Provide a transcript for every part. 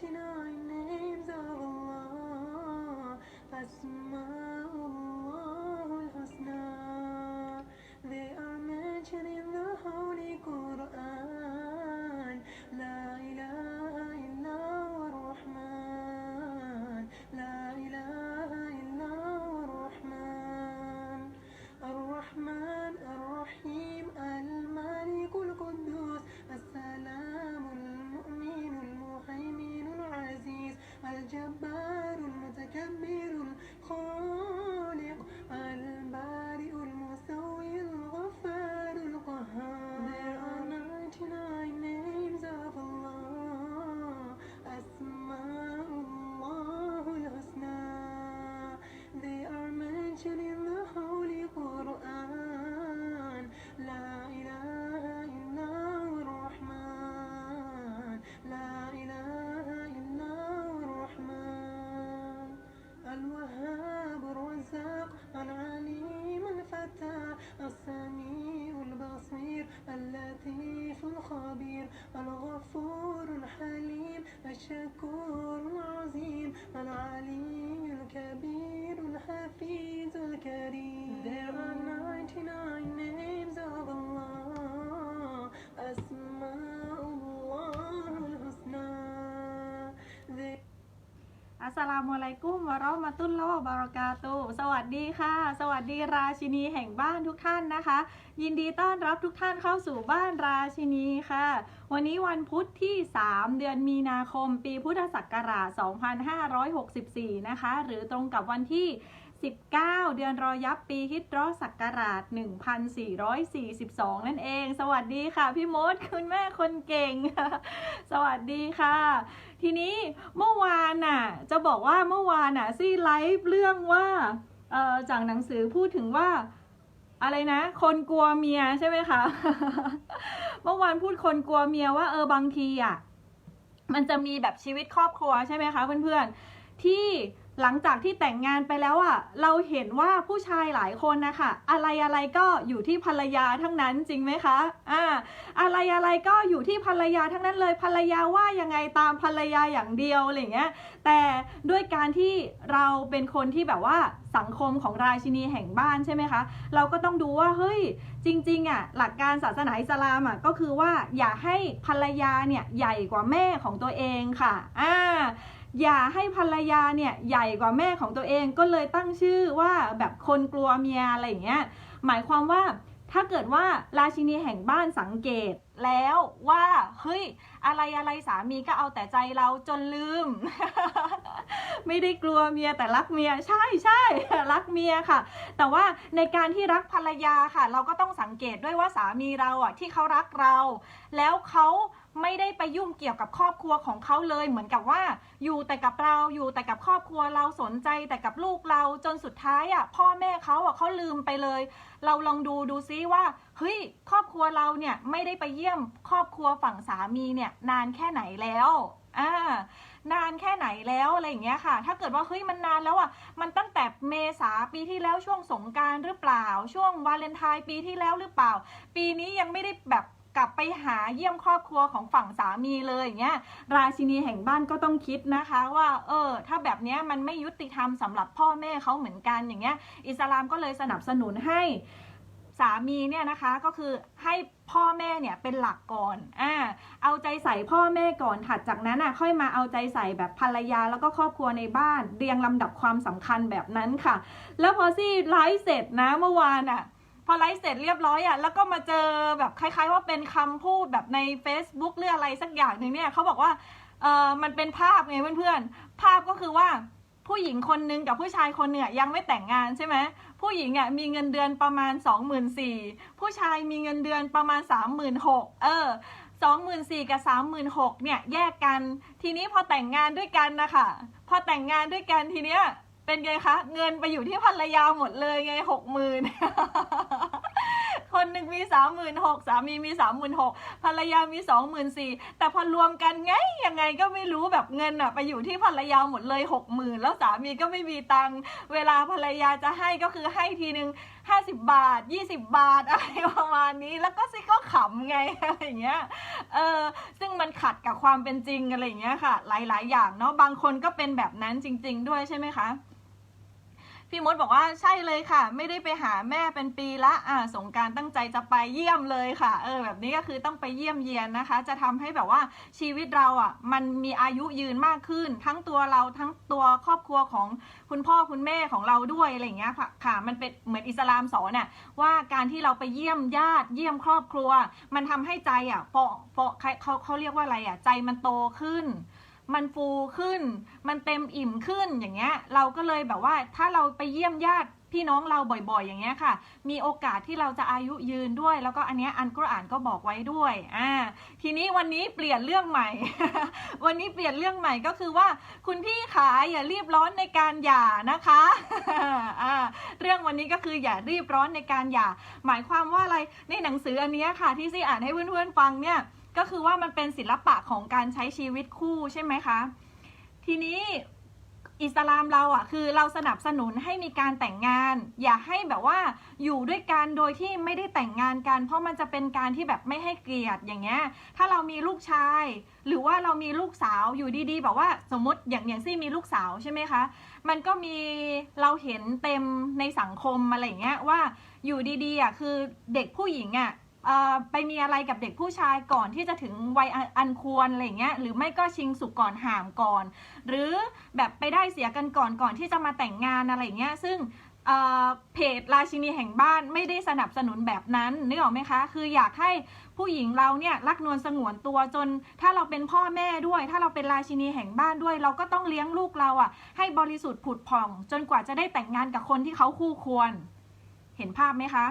99 names of Allah. Asma'ullah อัสสลามุอะลัยกุมวะเราะมาตุลลอฮ์วะบารากาตุสวัสดีค่ะ สวัสดีราชินีแห่งบ้านทุกท่านนะคะ ยินดีต้อนรับทุกท่านเข้าสู่บ้านราชินีค่ะ วันนี้วันพุธที่ 3 เดือนมีนาคม ปีพุทธศักราช 2564 นะคะ หรือตรงกับวันที่ 19 เดือนรอยับปีฮิจเราะห์ศักราช 1442 นั่นเอง สวัสดีค่ะ พี่มดคุณแม่คนเก่ง สวัสดีค่ะ ทีนี้เมื่อวานน่ะ จะบอกว่าเมื่อวานน่ะซี่ไลฟ์เรื่องว่าจากหนังสือพูดถึงว่าอะไรนะ คนกลัวเมียใช่ไหมคะ เมื่อวานพูดคนกลัวเมียว่าเออบางทีอะมันจะมีแบบชีวิตครอบครัวใช่ไหมคะเพื่อนๆที่ หลังจากที่แต่งงานไปแล้วอะ เราเห็นว่าผู้ชายหลายคนนะคะอะไรอะไรก็อยู่ที่ภรรยาทั้งนั้นจริงไหมคะอ่าอะไรอะไรก็อยู่ที่ภรรยาทั้งนั้นเลยภรรยาว่ายังไงตามภรรยาอย่างเดียวอะไรเงี้ยแต่ด้วยการที่เราเป็นคนที่แบบว่าสังคมของราชินีแห่งบ้านใช่ไหมคะ เราก็ต้องดูว่าเฮ้ยจริงๆอะหลักการศาสนาอิสลามอะก็คือว่าอย่าให้ภรรยาเนี่ยใหญ่กว่าแม่ของตัวเองค่ะอ่า อย่าให้ภรรยาเนี่ยใหญ่กว่าแม่ของตัวเองก็เลยตั้งชื่อว่าแบบคนกลัวเมียอะไรอย่างเงี้ยหมายความว่าถ้าเกิดว่าราชินีแห่งบ้านสังเกตแล้วว่าเฮ้ยอะไรอะไรสามีก็เอาแต่ใจเราจนลืม ไม่ได้กลัวเมียแต่รักเมียใช่ใช่รักเมียค่ะ แต่ว่าในการที่รักภรรยาค่ะ เราก็ต้องสังเกตด้วยว่าสามีเราอะที่เขารักเรา แล้วเขา ไม่ได้ไปยุ่งเกี่ยวกับครอบครัวของเขาเลย เหมือนกับว่า อยู่แต่กับเราอยู่แต่กับครอบครัวเราสนใจแต่กับลูกเราจนสุดท้ายอะพ่อแม่เขาอะเขาลืมไปเลย เราลองดูดูซิว่าเฮ้ยครอบครัวเราเนี่ยไม่ได้ไปเยี่ยมครอบครัวฝั่งสามีเนี่ยนานแค่ไหนแล้วอ่านานแค่ไหนแล้วอะไรอย่างเงี้ยค่ะ ถ้าเกิดว่าเฮ้ยมันนานแล้วอะ มันตั้งแต่เมษาปีที่แล้วช่วงสงการหรือเปล่า ช่วงวาเลนไทน์ปีที่แล้วหรือเปล่า ปีนี้ยังไม่ได้แบบ กลับไปหาเยี่ยมครอบครัวของฝั่งสามีเลยอย่างเงี้ยราชินีแห่งบ้านก็ต้องคิดนะคะว่าเออถ้าแบบเนี้ยมันไม่ยุติธรรมสำหรับพ่อแม่เขาเหมือนกันอย่างเงี้ยอิสลามก็เลยสนับสนุนให้สามีเนี่ยนะคะก็คือให้พ่อแม่เนี่ยเป็นหลักก่อนอ่าเอาใจใส่พ่อแม่ก่อนถัดจากนั้นอะค่อยมาเอาใจใส่แบบภรรยาแล้วก็ครอบครัวในบ้านเรียงลำดับความสำคัญแบบนั้นค่ะ แล้วพอซี่ไลฟ์เสร็จนะเมื่อวานอะ พอไลฟ์เสร็จเรียบร้อยอะแล้วก็มาเจอแบบคล้าย ๆ ว่าเป็นคำพูดแบบใน Facebook หรืออะไรสักอย่างหนึ่งเนี่ยเขาบอกว่าเออมันเป็นภาพไงเพื่อนๆ ภาพก็คือว่าผู้หญิงคนนึงกับผู้ชายคนหนึ่งอะยังไม่แต่งงานใช่ไหมผู้หญิงอะมีเงินเดือนประมาณ 24,000ผู้ชายมีเงินเดือนประมาณ 36,000เออสองหมื่นสี่กับสามหมื่นหกเนี่ยแยกกัน ทีนี้พอแต่งงานด้วยกันนะคะพอแต่งงานด้วยกันทีเนี้ย เป็นไงคะ เงินไปอยู่ที่ภรรยาหมดเลยไงหกหมื่นคนหนึ่งมีสามหมื่นหกสามีมีสามหมื่นหกภรรยามีสองหมื่นสี่แต่พอรวมกันไงยังไงก็ไม่รู้แบบเงินอะไปอยู่ที่ภรรยาหมดเลยหกหมื่นแล้วสามีก็ไม่มีตังค์เวลาภรรยาจะให้ก็คือให้ทีนึงห้าสิบบาทยี่สิบบาทอะไรประมาณนี้ แล้วก็ซิก็ขำไงอะไรเงี้ยเออซึ่งมันขัดกับความเป็นจริงอะไรเงี้ยค่ะ หลาย ๆ อย่างเนาะบางคนก็เป็นแบบนั้นจริง ๆ ด้วยใช่ไหมคะ พี่มดบอกว่าใช่เลยค่ะ ไม่ได้ไปหาแม่เป็นปีละอ่าสงการตั้งใจจะไปเยี่ยมเลยค่ะเออแบบนี้ก็คือต้องไปเยี่ยมเยียนนะคะ จะทำให้แบบว่าชีวิตเราอะมันมีอายุยืนมากขึ้น ทั้งตัวเราทั้งตัวครอบครัวของคุณพ่อคุณแม่ของเราด้วยอะไรอย่างเงี้ยค่ะค่ะมันเป็นเหมือนอิสลามสอนน่ะว่าการที่เราไปเยี่ยมญาติเยี่ยมครอบครัว มันทำให้ใจอะเปาะเปาะเขาเขาเรียกว่าอะไรอะใจมันโตขึ้น มันฟูขึ้น มันเต็มอิ่มขึ้นอย่างเงี้ย เราก็เลยแบบว่าถ้าเราไปเยี่ยมญาติ พี่น้องเราบ่อยๆ อย่างเงี้ยค่ะ มีโอกาสที่เราจะอายุยืนด้วย แล้วก็อันเนี้ยอันกุรอานก็บอกไว้ด้วยอ่าทีนี้วันนี้เปลี่ยนเรื่องใหม่ วันนี้เปลี่ยนเรื่องใหม่ก็คือว่า คุณพี่ขาอย่ารีบร้อนในการหย่านะคะอ่าเรื่องวันนี้ก็คืออย่ารีบร้อนในการหย่า หมายความว่าอะไรในหนังสืออันเนี้ยค่ะ ที่ซีอ่านให้เพื่อนๆฟังเนี่ยก็คือว่ามันเป็นศิลปะของการใช้ชีวิตคู่ใช่ไหมคะ ทีนี้ อิสลามเราอะคือเราสนับสนุนให้มีการแต่งงาน อย่าให้แบบว่าอยู่ด้วยกันโดยที่ไม่ได้แต่งงานกัน เพราะมันจะเป็นการที่แบบไม่ให้เกียรติอย่างเงี้ยถ้าเรามีลูกชาย หรือว่าเรามีลูกสาวอยู่ดีๆแบบว่าสมมติอย่างอย่างซี่มีลูกสาวใช่ไหมคะมันก็มีเราเห็นเต็มในสังคมอะไรอย่างเงี้ยว่าอยู่ดีๆอะคือเด็กผู้หญิงอะเอ่อ ไปมีอะไรกับเด็กผู้ชายก่อนที่จะถึงวัยอันควรอะไรเงี้ยหรือไม่ก็ชิงสุกก่อนห่ามก่อน หรือแบบไปได้เสียกันก่อนก่อนที่จะมาแต่งงานอะไรเงี้ยซึ่งเพจราชินีแห่งบ้านไม่ได้สนับสนุนแบบนั้นนึกออกไหมคะ คืออยากให้ผู้หญิงเราเนี่ยรักนวลสงวนตัวจน ถ้าเราเป็นพ่อแม่ด้วย ถ้าเราเป็นราชินีแห่งบ้านด้วย เราก็ต้องเลี้ยงลูกเราอะ ให้บริสุทธิ์ผุดผ่อง จนกว่าจะได้แต่งงานกับคนที่เขาคู่ควร เห็นภาพไหมคะ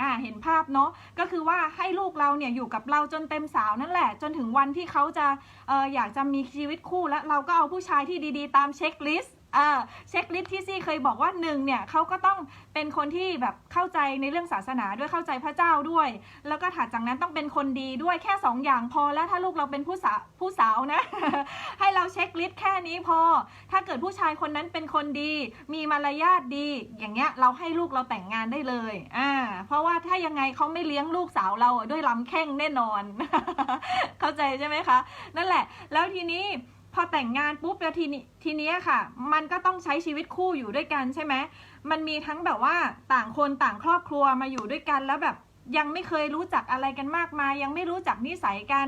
อ่าเห็นภาพเนาะก็คือว่าให้ลูกเราเนี่ยอยู่กับเราจนเต็มสาวนั่นแหละ จนถึงวันที่เขาจะเอออยากจะมีชีวิตคู่แล้วเราก็เอาผู้ชายที่ดีๆ ตามเช็คลิสต์ เช็คลิสต์ที่ซี่เคยบอกว่าหนึ่งเนี่ยเขาก็ต้องเป็นคนที่แบบเข้าใจในเรื่องศาสนาด้วยเข้าใจพระเจ้าด้วย แล้วก็ถัดจากนั้นต้องเป็นคนดีด้วยแค่สองอย่างพอแล้วถ้าลูกเราเป็นผู้สาวผู้สาวนะ ให้เราเช็คลิสต์แค่นี้พอ ถ้าเกิดผู้ชายคนนั้นเป็นคนดี มีมารยาทดี อย่างเงี้ยเราให้ลูกเราแต่งงานได้เลยอ่าเพราะว่าถ้ายังไงเขาไม่เลี้ยงลูกสาวเราด้วยลำแข้งแน่นอน เข้าใจใช่ไหมคะ นั่นแหละ แล้วทีนี้ อแต่งงานปุ๊บแล้วทีนี้ทีนี้ค่ะ มันก็ต้องใช้ชีวิตคู่อยู่ด้วยกันใช่ไหมมันมีทั้งแบบว่าต่างคนต่างครอบครัวมาอยู่ด้วยกันแล้วแบบยังไม่เคยรู้จักอะไรกันมากมาย ยังไม่รู้จักนิสัยกัน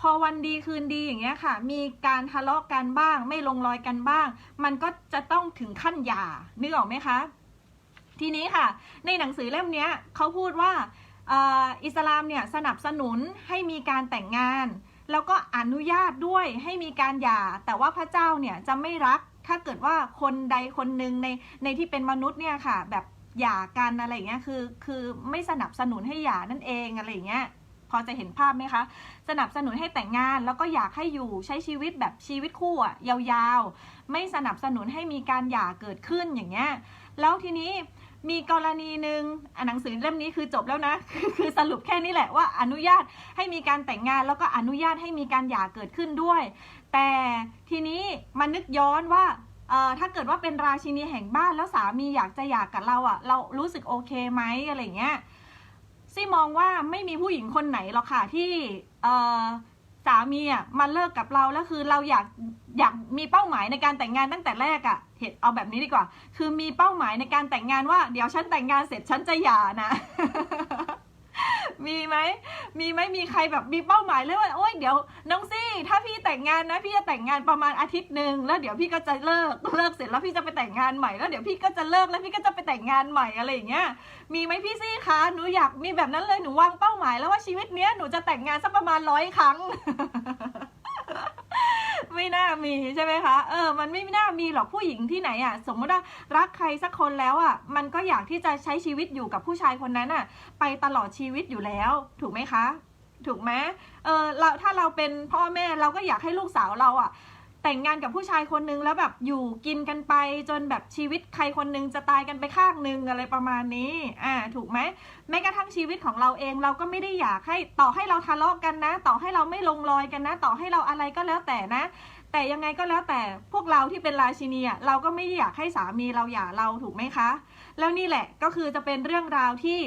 พอวันดีคืนดีอย่างเงี้ยค่ะ มีการทะเลาะกันบ้าง ไม่ลงรอยกันบ้าง มันก็จะต้องถึงขั้นหย่านึกออกไหมคะ ทีนี้ค่ะ ในหนังสือเล่มนี้เขาพูดว่าอออิสลามเนี่ยสนับสนุนให้มีการแต่งงาน แล้วก็อนุญาตด้วยให้มีการหย่า แต่ว่าพระเจ้าเนี่ยจะไม่รัก ถ้าเกิดว่าคนใดคนหนึ่งในในที่เป็นมนุษย์เนี่ยค่ะ แบบหย่ากันอะไรอย่างเงี้ย คือ คือไม่สนับสนุนให้หย่านั่นเองอะไรอย่างเงี้ย พอจะเห็นภาพไหมคะ สนับสนุนให้แต่งงาน แล้วก็อยากให้อยู่ใช้ชีวิตแบบชีวิตคู่อะยาวๆ ไม่สนับสนุนให้มีการหย่าเกิดขึ้นอย่างเงี้ย แล้วทีนี้ มีกรณีหนึ่งหนังสือเล่มนี้คือจบแล้วนะ คือสรุปแค่นี้แหละว่าอนุญาตให้มีการแต่งงานแล้วก็อนุญาตให้มีการหย่าเกิดขึ้นด้วย แต่ทีนี้มานึกย้อนว่าถ้าเกิดว่าเป็นราชินีแห่งบ้านแล้วสามีอยากจะหย่ากับเราอะ่ะ เรารู้สึกโอเคไหมอะไรเงี้ยซี่มองว่าไม่มีผู้หญิงคนไหนหรอกค่ะที่ สามีอะมาเลิกกับเราแล้วคือเราอยากอยากมีเป้าหมายในการแต่งงานตั้งแต่แรกอะเห็นเอาแบบนี้ดีกว่า คือมีเป้าหมายในการแต่งงานว่า เดี๋ยวฉันแต่งงานเสร็จฉันจะหย่านะ มีไหมมีไหมมีใครแบบมีเป้าหมายเลยว่าโอ๊ยเดี๋ยวน้องซี่ ถ้าพี่แต่งงานนะพี่จะแต่งงานประมาณอาทิตย์หนึ่งแล้วเดี๋ยวพี่ก็จะเลิกเลิกเสร็จแล้วพี่จะไปแต่งงานใหม่แล้วเดี๋ยวพี่ก็จะเลิกแล้วพี่ก็จะไปแต่งงานใหม่อะไรอย่างเงี้ยมีไหมพี่ซี่คะหนูอยากมีแบบนั้นเลยหนูวางเป้าหมายแล้วว่าชีวิตเนี้ยหนูจะแต่งงานสักประมาณร้อยครั้ง ไม่น่ามีใช่ไหมคะ เออ มันไม่น่ามีหรอกผู้หญิงที่ไหนอะ สมมติว่ารักใครสักคนแล้วอะ มันก็อยากที่จะใช้ชีวิตอยู่กับผู้ชายคนนั้นอะ ไปตลอดชีวิตอยู่แล้ว ถูกไหมคะ ถูกไหมเออเราถ้าเราเป็นพ่อแม่เราก็อยากให้ลูกสาวเราอะ แต่งงานกับผู้ชายคนนึงแล้วแบบอยู่กินกันไปจนแบบชีวิตใครคนนึงจะตายกันไปข้างนึงอะไรประมาณนี้ อ่า ถูกไหมแม้กระทั่งชีวิตของเราเองเราก็ไม่ได้อยากให้ต่อให้เราทะเลาะกันนะ ต่อให้เราไม่ลงรอยกันนะ ต่อให้เราอะไรก็แล้วแต่นะ แต่ยังไงก็แล้วแต่พวกเราที่เป็นราชินีอะเราก็ไม่ได้อยากให้สามีเราหย่าเราถูกไหมคะ แล้วนี่แหละก็คือจะเป็นเรื่องราวที่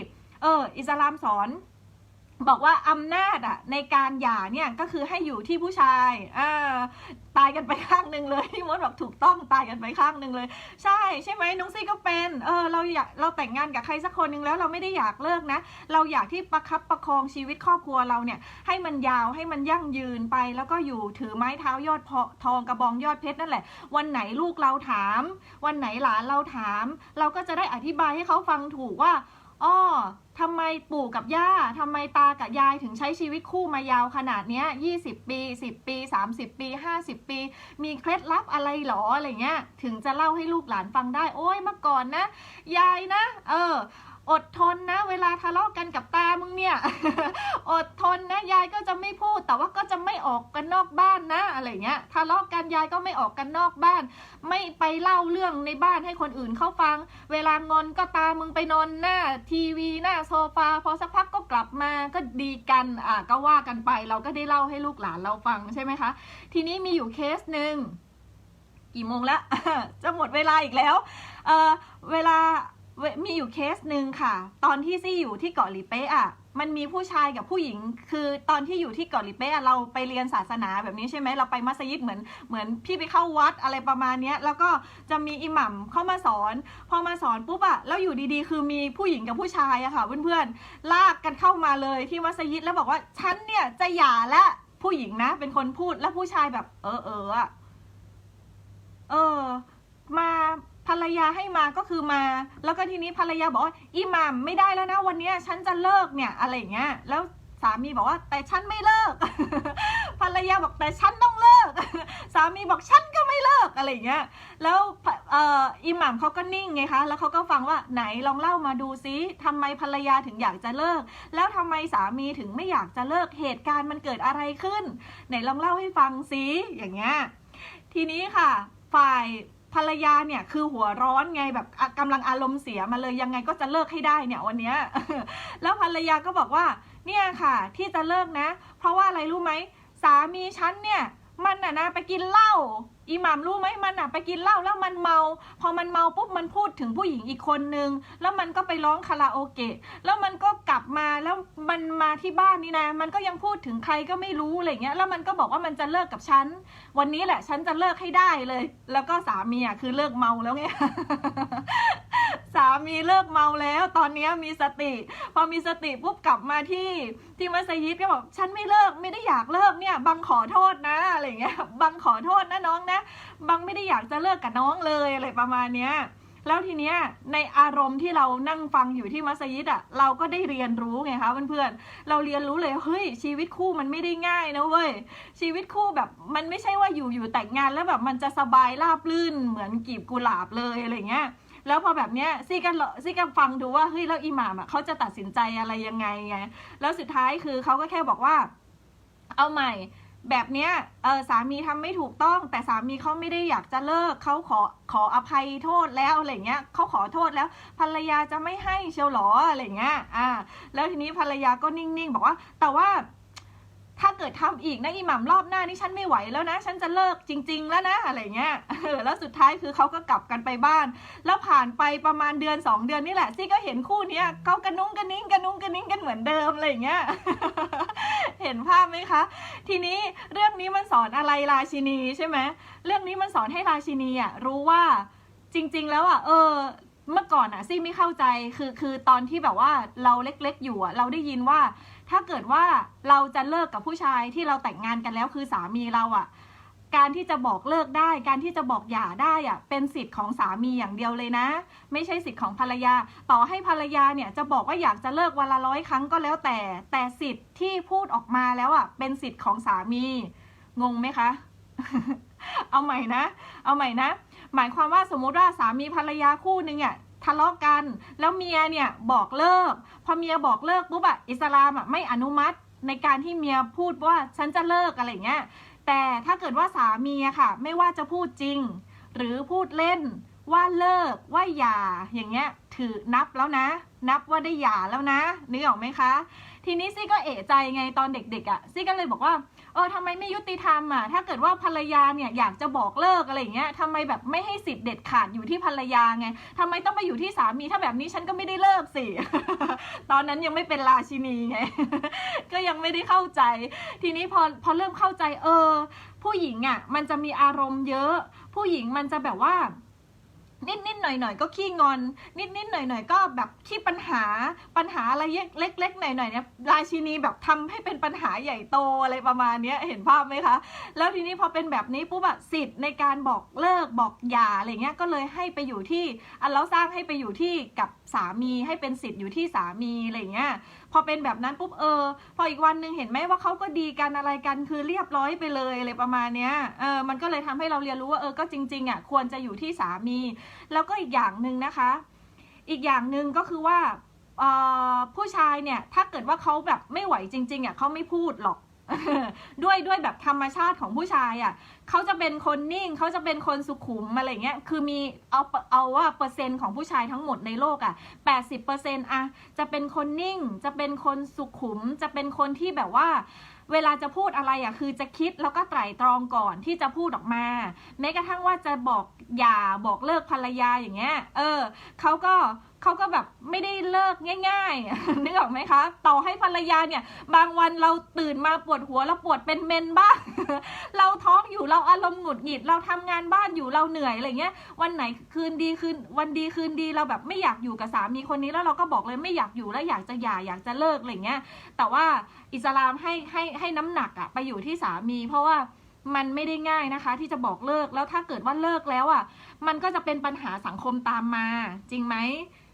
เอออิสลามสอน บอกว่าอำนาจอะในการหย่าเนี่ยก็คือให้อยู่ที่ผู้ชายอ่าตายกันไปข้างหนึ่งเลยพี่มดบอกถูกต้องตายกันไปข้างหนึ่งเลย ใช่ใช่ไหมน้องซี่ก็เป็นเออเราอยากเราแต่งงานกับใครสักคนหนึ่งแล้วเราไม่ได้อยากเลิกนะ เราอยากที่ประคับประคองชีวิตครอบครัวเราเนี่ย ให้มันยาวให้มันยั่งยืนไป แล้วก็อยู่ถือไม้เท้ายอดทองกระบองยอดเพชรนั่นแหละ วันไหนลูกเราถาม วันไหนหลานเราถาม เราก็จะได้อธิบายให้เขาฟังถูกว่า อ้อทำไมปู่กับย่าทำไมตากับยายถึงใช้ชีวิตคู่มายาวขนาดเนี้ย20 ปี 10 ปี 30 ปี 50 ปี มีเคล็ดลับอะไรหรออะไรเงี้ย ถึงจะเล่าให้ลูกหลานฟังได้ โอ้ยเมื่อก่อนนะ ยายนะ เออ อดทนนะ เวลาทะเลาะกันกับตามึงเนี่ย อดทนนะยายก็จะไม่พูด แต่ว่าก็จะไม่ออกกันนอกบ้านนะอะไรเงี้ยทะเลาะกันยายก็ไม่ออกกันนอกบ้าน ไม่ไปเล่าเรื่องในบ้านให้คนอื่นเขาฟัง เวลางอนก็ตามึงไปนอนหน้า ทีวีหน้าโซฟาพอสักพักก็กลับมาก็ดีกันอะก็ว่ากันไปเราก็ได้เล่าให้ลูกหลานเราฟังใช่ไหมคะ ทีนี้มีอยู่เคสหนึ่งกี่โมงแล้วจะหมดเวลาอีกแล้วเออเวลา มีอยู่เคสหนึ่งค่ะ ตอนที่ซี่อยู่ที่เกาะหลีเป๊ะอะมันมีผู้ชายกับผู้หญิง คือตอนที่อยู่ที่เกาะหลีเป๊ะอะเราไปเรียนศาสนาแบบนี้ใช่ไหมเราไปมัสยิดเหมือนเหมือนพี่ไปเข้าวัดอะไรประมาณเนี้ย แล้วก็จะมีอิหมัมเข้ามาสอน พอมาสอนปุ๊บอะแล้วอยู่ดีๆ คือมีผู้หญิงกับผู้ชายอะค่ะเพื่อนๆลากกันเข้ามาเลยที่มัสยิดแล้วบอกว่าฉันเนี่ยจะหย่าละผู้หญิงนะ เป็นคนพูดแล้วผู้ชายแบบ เออเอออะเออมา ภรรยาให้มาก็คือมา แล้วก็ทีนี้ภรรยาบอกว่าอิหมัมไม่ได้แล้วนะวันนี้ฉันจะเลิกเนี่ยอะไรอย่างเงี้ยแล้วสามีบอกว่าแต่ฉันไม่เลิก ภรรยาบอกแต่ฉันต้องเลิก สามีบอกฉันก็ไม่เลิกอะไรอย่างเงี้ย แล้วเอออิหมัมเขาก็นิ่งไงคะ แล้วเขาก็ฟังว่าไหนลองเล่ามาดูซิทำไมภรรยาถึงอยากจะเลิก แล้วทำไมสามีถึงไม่อยากจะเลิก เหตุการณ์มันเกิดอะไรขึ้น ไหนลองเล่าให้ฟังซิอย่างเงี้ย ทีนี้ค่ะ ฝ่าย ภรรยาเนี่ยคือหัวร้อนไงแบบอะกำลังอารมณ์เสียมาเลยยังไงก็จะเลิกให้ได้เนี่ยวันเนี้ยแล้วภรรยาก็บอกว่าเนี่ยค่ะที่จะเลิกนะ เพราะว่าอะไรรู้ไหมสามีฉันเนี่ยมันน่ะนะไปกินเหล้า อิหมัมรู้ไหมมันน่ะไปกินเหล้าแล้วมันเมา พอมันเมาปุ๊บมันพูดถึงผู้หญิงอีกคนนึง แล้วมันก็ไปร้องคาราโอเกะ แล้วมันก็กลับมาแล้วมันมาที่บ้านนี่นะ มันก็ยังพูดถึงใครก็ไม่รู้อะไรเงี้ย แล้วมันก็บอกว่ามันจะเลิกกับฉัน วันนี้แหละฉันจะเลิกให้ได้เลย แล้วก็สามีอะคือเลิกเมาแล้วไงสามีเลิกเมาแล้ว ตอนนี้มีสติ พอมีสติปุ๊บกลับมาที่ที่มัสยิดก็บอกฉันไม่เลิกไม่ได้อยากเลิกเนี่ย บังขอโทษนะอะไรเงี้ยบังขอโทษนะน้องนะบังไม่ได้อยากจะเลิกกับน้องเลยอะไรประมาณเนี้ยแล้วทีเนี้ยในอารมณ์ที่เรานั่งฟังอยู่ที่มัสยิดอะเราก็ได้เรียนรู้ไงคะเพื่อนๆเราเรียนรู้เลยเฮ้ยชีวิตคู่มันไม่ได้ง่ายนะเว้ยชีวิตคู่แบบมันไม่ใช่ว่าอยู่อยู่แต่งงานแล้วแบบมันจะสบายราบลื่นเหมือนกีบกุหลาบเลยอะไรเงี้ยแล้วพอแบบเนี้ยซี่ก็ซี่ก็ฟังดูว่าเฮ้ยแล้วอิหม่ามอะเขาจะตัดสินใจอะไรยังไงไงแล้วสุดท้ายคือเขาก็แค่บอกว่า เอาใหม่ แบบเนี้ยเออสามีทำไม่ถูกต้อง แต่สามีเขาไม่ได้อยากจะเลิกเขาขอขออภัยโทษแล้วอะไรเงี้ยเขาขอโทษแล้วภรรยาจะไม่ให้เชียวหรออะไรเงี้ยอ่าแล้วทีนี้ภรรยาก็นิ่งๆ บอกว่า แต่ว่า ถ้าเกิดทำอีกนะอีหม่ำรอบหน้านี่ฉันไม่ไหวแล้วนะ ฉันจะเลิกจริง ๆ แล้วนะอะไรเงี้ยเออแล้วสุดท้ายคือเขาก็กลับกันไปบ้าน แล้วผ่านไปประมาณเดือนสองเดือนนี่แหละซี่ก็เห็นคู่เนี้ยเขากระนุ้งกระนิ้งกระนุ้งกระนิ้งกันเหมือนเดิมอะไรเงี้ยเห็นภาพไหมคะ ทีนี้เรื่องนี้มันสอนอะไรราชินีใช่ไหมเรื่องนี้มันสอนให้ราชินีอะรู้ว่าจริง ๆ แล้วอะเออเมื่อก่อนอะซี่ไม่เข้าใจคือคือตอนที่แบบว่าเราเล็กๆอยู่อะเราได้ยินว่า ถ้าเกิดว่าเราจะเลิกกับผู้ชายที่เราแต่งงานกันแล้วคือสามีเราอะ การที่จะบอกเลิกได้ การที่จะบอกหย่าได้อะ เป็นสิทธิ์ของสามีอย่างเดียวเลยนะ ไม่ใช่สิทธิ์ของภรรยา ต่อให้ภรรยาเนี่ยจะบอกว่าอยากจะเลิกวันละร้อยครั้งก็แล้วแต่ แต่สิทธิ์ที่พูดออกมาแล้วอะ เป็นสิทธิ์ของสามี งงไหมคะ เอาใหม่นะ เอาใหม่นะ หมายความว่าสมมุติว่าสามีภรรยาคู่หนึ่งอะ ทะเลาะกัน แล้วเมียเนี่ยบอกเลิก พอเมียบอกเลิกปุ๊บอะอิสลามอะไม่อนุมัติในการที่เมียพูดว่าฉันจะเลิกอะไรเงี้ย แต่ถ้าเกิดว่าสามีอะค่ะ ไม่ว่าจะพูดจริง หรือพูดเล่นว่าเลิกว่าหย่าอย่างเงี้ยถือนับแล้วนะ นับว่าได้หย่าแล้วนะนึกออกไหมคะ ทีนี้ซี่ก็เอะใจไงตอนเด็กๆอะ่ะซี่ก็เลยบอกว่า เออทำไมไม่ยุติธรรมอะถ้าเกิดว่าภรรยาเนี่ยอยากจะบอกเลิกอะไรอย่างเงี้ยทำไมแบบไม่ให้สิทธิ์เด็ดขาดอยู่ที่ภรรยาไงทำไมต้องไปอยู่ที่สามีถ้าแบบนี้ฉันก็ไม่ได้เลิกสิ ตอนนั้นยังไม่เป็นราชินีไงก็ยังไม่ได้เข้าใจ ทีนี้พอพอเริ่มเข้าใจเออ ผู้หญิงอะมันจะมีอารมณ์เยอะ ผู้หญิงมันจะแบบว่า นิดนิดหน่อยหน่อยๆก็ขี้งอน นิดนิดหน่อยหน่อยๆก็แบบขี้ปัญหาปัญหาอะไรเล็กเล็กๆหน่อยหน่อยๆเนี่ยราชินีแบบทำให้เป็นปัญหาใหญ่โตอะไรประมาณเนี้ยเห็นภาพไหมคะ แล้วทีนี้พอเป็นแบบนี้ปุ๊บอะสิทธิ์ในการบอกเลิกบอกหย่าอะไรเงี้ยก็เลยให้ไปอยู่ที่อันแล้วสร้างให้ไปอยู่ที่กับ สามีให้เป็นสิทธิ์อยู่ที่สามีอะไรเงี้ยพอเป็นแบบนั้นปุ๊บเออ พออีกวันหนึ่งเห็นไหมว่าเขาก็ดีกันอะไรกันคือเรียบร้อยไปเลยอะไรประมาณเนี้ยเออมันก็เลยทำให้เราเรียนรู้ว่าเออก็จริงๆอะควรจะอยู่ที่สามี แล้วก็อีกอย่างหนึ่งนะคะ อีกอย่างหนึ่งก็คือว่าออผู้ชายเนี่ยถ้าเกิดว่าเขาแบบไม่ไหวจริงๆอะเขาไม่พูดหรอก ด้วยด้วยแบบธรรมชาติของผู้ชายอะเขาจะเป็นคนนิ่งเขาจะเป็นคนสุขุมอะไรเงี้ยคือมีเอาเอาว่าเปอร์เซ็นต์ของผู้ชายทั้งหมดในโลกอะ80%อะจะเป็นคนนิ่ง จะเป็นคนสุขุม จะเป็นคนที่แบบว่าเวลาจะพูดอะไรอะคือจะคิดแล้วก็ไตร่ตรองก่อนที่จะพูดออกมาแม้กระทั่งว่าจะบอกอย่าบอกเลิกภรรยาอย่างเงี้ย เออเขาก็ เขาก็แบบไม่ได้เลิกง่ายๆนึกออกไหมคะ ต่อให้ภรรยาเนี่ย บางวันเราตื่นมาปวดหัวแล้วปวดเป็นเมนบ้าง เราท้องอยู่เราอารมณ์หงุดหงิด เราทำงานบ้านอยู่เราเหนื่อยอะไรเงี้ย วันไหนคืนดีคืนวันดีคืนดีเราแบบไม่อยากอยู่กับสามีคนนี้แล้วเราก็บอกเลยไม่อยากอยู่แล้วอยากจะหย่าอยากจะเลิกอะไรเงี้ย แต่ว่าอิสลามให้ให้ให้น้ำหนักอะไปอยู่ที่สามีเพราะว่ามันไม่ได้ง่ายนะคะ ที่จะบอกเลิกแล้วถ้าเกิดว่าเลิกแล้วอะมันก็จะเป็นปัญหาสังคมตามมา จริงไหม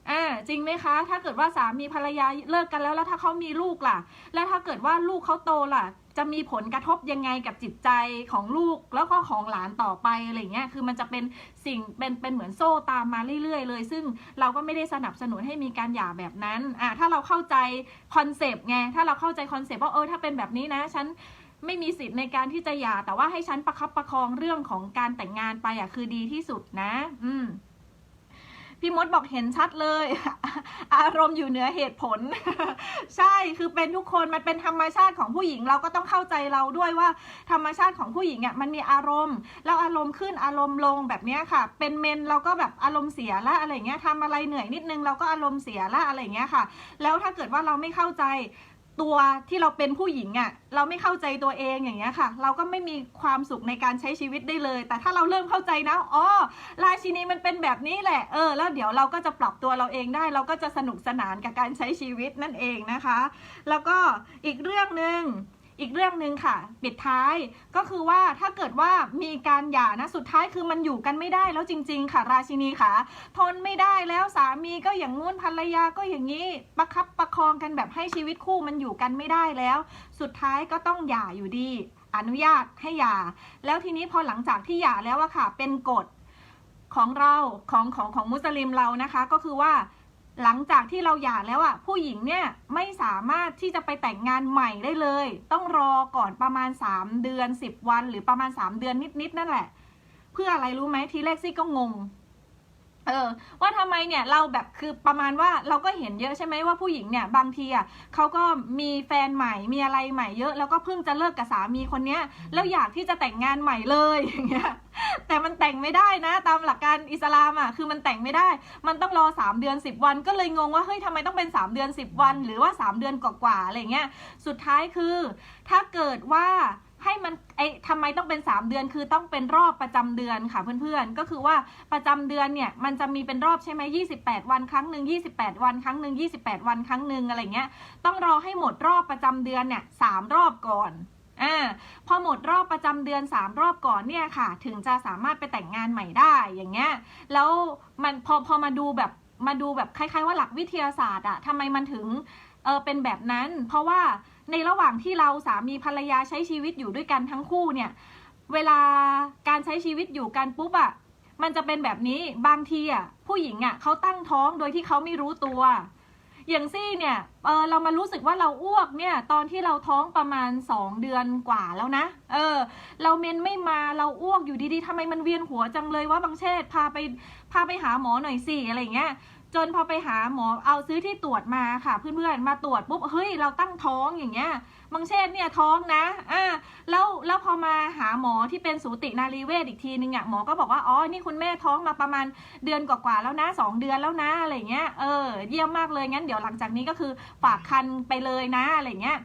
อ่าจริงไหมคะ ถ้าเกิดว่าสามีภรรยาเลิกกันแล้วแล้วถ้าเขามีลูกล่ะ แล้วถ้าเกิดว่าลูกเขาโตล่ะ จะมีผลกระทบยังไงกับจิตใจของลูกแล้วก็ของหลานต่อไปอะไรเงี้ยคือมันจะเป็นสิ่งเป็นเป็นเหมือนโซ่ตามมาเรื่อยๆ เลย ซึ่งเราก็ไม่ได้สนับสนุนให้มีการหย่าแบบนั้นอ่าถ้าเราเข้าใจคอนเซปต์ไงถ้าเราเข้าใจคอนเซปต์ว่าเออถ้าเป็นแบบนี้นะฉันไม่มีสิทธิ์ในการที่จะหย่าแต่ว่าให้ฉันประคับประคองเรื่องของการแต่งงานไปอะคือดีที่สุดนะ อืม พี่มดบอกเห็นชัดเลย อารมณ์อยู่เหนือเหตุผล ใช่คือเป็นทุกคนมันเป็นธรรมชาติของผู้หญิงเราก็ต้องเข้าใจเราด้วยว่าธรรมชาติของผู้หญิงอะมันมีอารมณ์ แล้วอารมณ์ขึ้นอารมณ์ลงแบบนี้ค่ะ เป็นเมนเราก็แบบอารมณ์เสียละอะไรเงี้ยทำอะไรเหนื่อยนิดนึงเราก็อารมณ์เสียละอะไรเงี้ยค่ะ แล้วถ้าเกิดว่าเราไม่เข้าใจ ตัวที่เราเป็นผู้หญิงอะ่ะเราไม่เข้าใจตัวเองอย่างเงี้ยค่ะ เราก็ไม่มีความสุขในการใช้ชีวิตได้เลย แต่ถ้าเราเริ่มเข้าใจนะอ๋อราชินีมันเป็นแบบนี้แหละเออแล้วเดี๋ยวเราก็จะปรับตัวเราเองได้ เราก็จะสนุกสนานกับการใช้ชีวิตนั่นเองนะคะ แล้วก็อีกเรื่องหนึ่ง อีกเรื่องหนึ่งค่ะ ปิดท้ายก็คือว่าถ้าเกิดว่ามีการหย่านะสุดท้ายคือมันอยู่กันไม่ได้แล้วจริง ๆ ค่ะ ราชินีค่ะ ทนไม่ได้แล้วสามีก็อย่างงู้นภรรยาก็อย่างนี้ประคับประคองกันแบบให้ชีวิตคู่มันอยู่กันไม่ได้แล้ว สุดท้ายก็ต้องหย่าอยู่ดี อนุญาตให้หย่า แล้วทีนี้พอหลังจากที่หย่าแล้วอะค่ะ เป็นกฎของเราของของของมุสลิมเรานะคะ ก็คือว่า หลังจากที่เราหย่าแล้วอะผู้หญิงเนี่ยไม่สามารถที่จะไปแต่งงานใหม่ได้เลย ต้องรอก่อนประมาณ 3 เดือน 10 วัน หรือประมาณ 3 เดือนนิดๆนั่นแหละ เพื่ออะไรรู้ไหมทีแรกซี่ก็งง เออว่าทำไมเนี่ยเราแบบคือประมาณว่าเราก็เห็นเยอะใช่ไหมว่าผู้หญิงเนี่ยบางทีอะเขาก็มีแฟนใหม่มีอะไรใหม่เยอะ แล้วก็เพิ่งจะเลิกกับสามีคนเนี้ยแล้วอยากที่จะแต่งงานใหม่เลยอย่างเงี้ยแต่มันแต่งไม่ได้นะ ตามหลักการอิสลามอะคือมันแต่งไม่ได้ มันต้องรอ 3 เดือน 10 วัน ก็เลยงงว่าเฮ้ยทำไมต้องเป็น 3 เดือน 10 วัน หรือว่า 3 เดือนกว่าๆอะไรเงี้ยสุดท้ายคือ ถ้าเกิดว่า ให้มันไอ้ทำไมต้องเป็น 3 เดือน คือต้องเป็นรอบประจำเดือนค่ะเพื่อนๆ ก็คือว่าประจำเดือนเนี่ยมันจะมีเป็นรอบใช่ไหม28 วันครั้งหนึ่ง28 วันครั้งหนึ่ง28 วันครั้งหนึ่งอะไรเงี้ย ต้องรอให้หมดรอบประจำเดือนเนี่ยสามรอบก่อนอ่าพอหมดรอบประจำเดือน 3 รอบก่อนเนี่ยค่ะ ถึงจะสามารถไปแต่งงานใหม่ได้อย่างเงี้ย แล้วมันพอพอมาดูแบบมาดูแบบคล้ายๆ ว่าหลักวิทยาศาสตร์อะทำไมมันถึงเออเป็นแบบนั้น เพราะว่า ในระหว่างที่เราสามีภรรยาใช้ชีวิตอยู่ด้วยกันทั้งคู่เนี่ย เวลาการใช้ชีวิตอยู่กันปุ๊บอะมันจะเป็นแบบนี้บางทีอะผู้หญิงอะเขาตั้งท้องโดยที่เขาไม่รู้ตัว อย่างซี่เนี่ยเออเรามารู้สึกว่าเราอ้วกเนี่ย ตอนที่เราท้องประมาณ2เดือนกว่าแล้วนะ เออ เราเมนไม่มาเราอ้วกอยู่ดีๆทำไมมันเวียนหัวจังเลยว่าบางเชษพาไปพาไปหาหมอหน่อยสิอะไรเงี้ย จนพอไปหาหมอเอาซื้อที่ตรวจมาค่ะ เพื่อนๆมาตรวจปุ๊บเฮ้ยเราตั้งท้องอย่างเงี้ยบางเชษเนี่ยท้องนะอ่าแล้วแล้วพอมาหาหมอที่เป็นสูตินารีเวชอีกทีนึงอะหมอก็บอกว่าอ๋อนี่คุณแม่ท้องมาประมาณเดือนกว่าๆแล้วนะสองเดือนแล้วนะอะไรเงี้ยเออเยี่ยมมากเลยงั้นเดี๋ยวหลังจากนี้ก็คือฝากคันไปเลยนะอะไรเงี้ย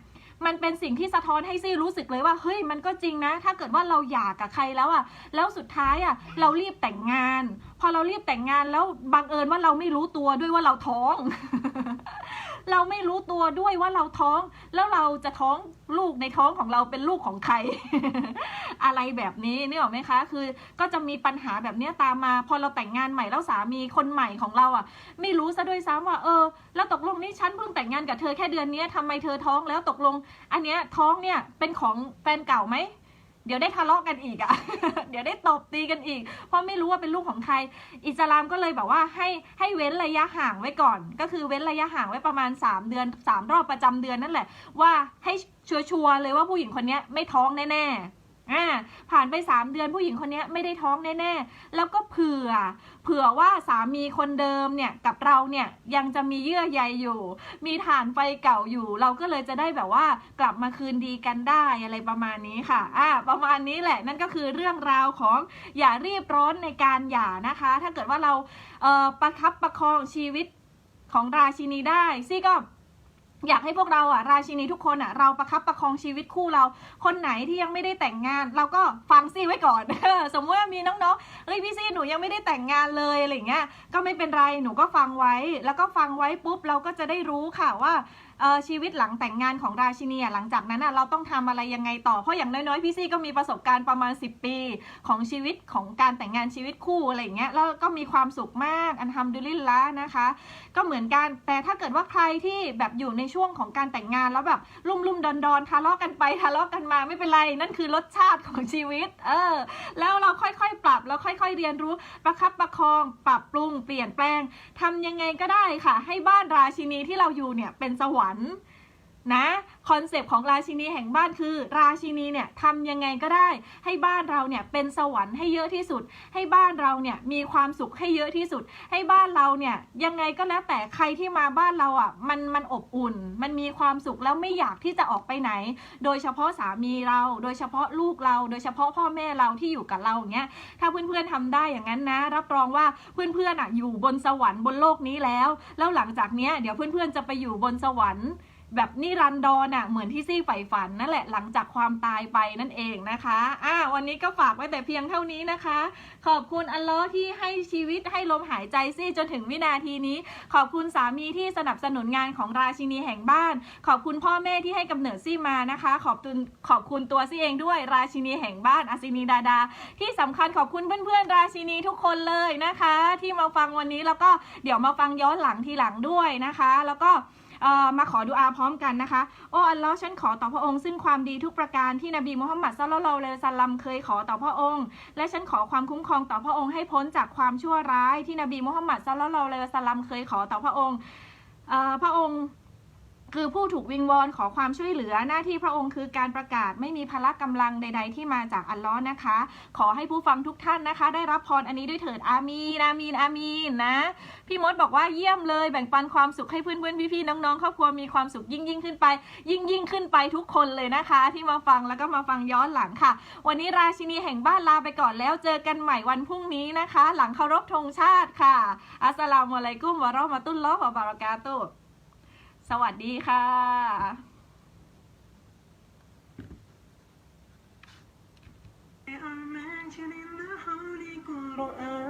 มันเป็นสิ่งที่สะท้อนให้ซี่รู้สึกเลยว่าเฮ้ยมันก็จริงนะ ถ้าเกิดว่าเราอยากับใครแล้วอะแล้วสุดท้ายอะเรารีบแต่งงาน พอเรารีบแต่งงานแล้วบังเอิญว่าเราไม่รู้ตัวด้วยว่าเราท้อง เราไม่รู้ตัวด้วยว่าเราท้อง แล้วเราจะท้องลูกในท้องของเราเป็นลูกของใคร อะไรแบบนี้นี่หรอไหมคะ คือก็จะมีปัญหาแบบเนี้ยตามมา พอเราแต่งงานใหม่แล้วสามีคนใหม่ของเราอะ ไม่รู้ซะด้วยซ้ำว่าเออ แล้วตกลงนี่ฉันเพิ่งแต่งงานกับเธอแค่เดือนนี้ยทำไมเธอท้องแล้วตกลง อันเนี้ยท้องเนี่ยเป็นของแฟนเก่าไหม เดี๋ยวได้ทะเลาะกันอีกอะ่ะ เดี๋ยวได้ตบตีกันอีก เพราะไม่รู้ว่าเป็นลูกของใคร อิสลามก็เลยแบบว่าให้ให้เว้นระยะห่างไว้ก่อน ก็คือเว้นระยะห่างไว้ประมาณ 3 เดือน 3 รอบประจำเดือนนั่นแหละ ว่าให้ชัวร์ๆเลยว่าผู้หญิงคนนี้ไม่ท้องแน่ๆ อ่าผ่านไป 3 เดือนผู้หญิงคนนี้ไม่ได้ท้องแน่ๆ แล้วก็เผื่อ เผื่อว่าสามีคนเดิมเนี่ยกับเราเนี่ยยังจะมีเยื่อใยอยู่ มีฐานไฟเก่าอยู่ เราก็เลยจะได้แบบว่ากลับมาคืนดีกันได้อะไรประมาณนี้ค่ะอ่าประมาณนี้แหละนั่นก็คือเรื่องราวของอย่ารีบร้อนในการหย่านะคะ ถ้าเกิดว่าเราเอ่อประคับประคองชีวิตของราชินีได้ซี่ก็ อยากให้พวกเราอะราชินีทุกคนอะเราประคับประคองชีวิตคู่เรา คนไหนที่ยังไม่ได้แต่งงาน เราก็ฟังซี่ไว้ก่อน สมมติว่ามีน้องๆเฮ้ยพี่ซี่หนูยังไม่ได้แต่งงานเลยอะไรเงี้ยก็ไม่เป็นไรหนูก็ฟังไว้ แล้วก็ฟังไว้ปุ๊บเราก็จะได้รู้ค่ะว่า ชีวิตหลังแต่งงานของราชินีหลังจากนั้นเราต้องทำอะไรยังไงต่อเพราะอย่างน้อยๆพี่ซี่ก็มีประสบการณ์ประมาณ 10 ปี ของชีวิตของการแต่งงานชีวิตคู่อะไรอย่างเงี้ยแล้วก็มีความสุขมากอันทำดุลิลละนะคะ ก็เหมือนกันแต่ถ้าเกิดว่าใครที่แบบอยู่ในช่วงของการแต่งงานแล้วแบบลุ่มลุ่มดอนดอนๆทะเลาะกันไปทะเลาะกันมาไม่เป็นไร นั่นคือรสชาติของชีวิต เออ แล้วเราค่อยๆปรับแล้วค่อย ๆ เรียนรู้ประคับประคอง ปรับปรุงเปลี่ยนแปลงทำยังไงก็ได้ค่ะ ให้บ้านราชินีที่เราอยู่เนี่ยเป็นสวรรค์รรค์ นะคอนเซปต์ของราชินีแห่งบ้านคือ ราชินีเนี่ยทำยังไงก็ได้ ให้บ้านเราเนี่ยเป็นสวรรค์ให้เยอะที่สุด ให้บ้านเราเนี่ยมีความสุขให้เยอะที่สุด ให้บ้านเราเนี่ยยังไงก็แล้วแต่ใครที่มาบ้านเราอะมันมันอบอุ่น มันมีความสุขแล้วไม่อยากที่จะออกไปไหน โดยเฉพาะสามีเรา โดยเฉพาะลูกเรา โดยเฉพาะพ่อแม่เราที่อยู่กับเราอย่างเงี้ยถ้าเพื่อนๆทำได้อย่างนั้นนะ รับรองว่าเพื่อนๆอะอยู่บนสวรรค์บนโลกนี้แล้ว แล้วหลังจากเนี้ยเดี๋ยวเพื่อนๆจะไปอยู่บนสวรรค์ แบบนิรันดรน่ะเหมือนที่ซี่ใฝ่ฝันนั่นแหละหลังจากความตายไปนั่นเองนะคะอ่าวันนี้ก็ฝากไว้แต่เพียงเท่านี้นะคะ ขอบคุณอัลเลอฮ์ที่ให้ชีวิตให้ลมหายใจซี่จนถึงวินาทีนี้ ขอบคุณสามีที่สนับสนุนงานของราชินีแห่งบ้าน ขอบคุณพ่อแม่ที่ให้กำเนิดซี่มานะคะ ขอบคุณขอบคุณตัวซี่เองด้วยราชินีแห่งบ้านอาซินีดาดา ที่สำคัญขอบคุณเพื่อนๆราชินีทุกคนเลยนะคะ ที่มาฟังวันนี้แล้วก็เดี๋ยวมาฟังย้อนหลังทีหลังด้วยนะคะ แล้วก็ มาขอดูอาพร้อมกันนะคะ โอ้อัลลอฮ์ฉันขอต่อพระองค์ซึ่งความดีทุกประการที่นบีมุฮัมมัดสัลลัลลอฮุอะลัยฮิวะซัลลัมเคยขอต่อพระองค์ และฉันขอความคุ้มครองต่อพระองค์ให้พ้นจากความชั่วร้ายที่นบีมุฮัมมัดสัลลัลลอฮุอะลัยฮิวะซัลลัมเคยขอต่อพระองค์พระองค์ คือผู้ถูกวิงวอนขอความช่วยเหลือหน้าที่พระองค์คือการประกาศไม่มีพละกำลังใด ๆ ที่มาจากอัลลอฮ์นะคะ ขอให้ผู้ฟังทุกท่านนะคะ ได้รับพรอันนี้ด้วยเถิดอามีนอามีนอามีนนะ พี่มดบอกว่าเยี่ยมเลยแบ่งปันความสุขให้เพื่อนๆพี่ๆน้องๆครอบครัวมีความสุขยิ่งยิ่งขึ้นไป ยิ่งยิ่งขึ้นไปทุกคนเลยนะคะ ที่มาฟังแล้วก็มาฟังย้อนหลังค่ะ วันนี้ราชินีแห่งบ้านลาไปก่อนแล้วเจอกันใหม่วันพรุ่งนี้นะคะ หลังเคารพธงชาติค่ะ อัสสลามุอะลัยกุมวะเราะมะตุลลอฮ์วะบารากาตุ สวัสดีค่ะ They are mentioned in the Holy Quran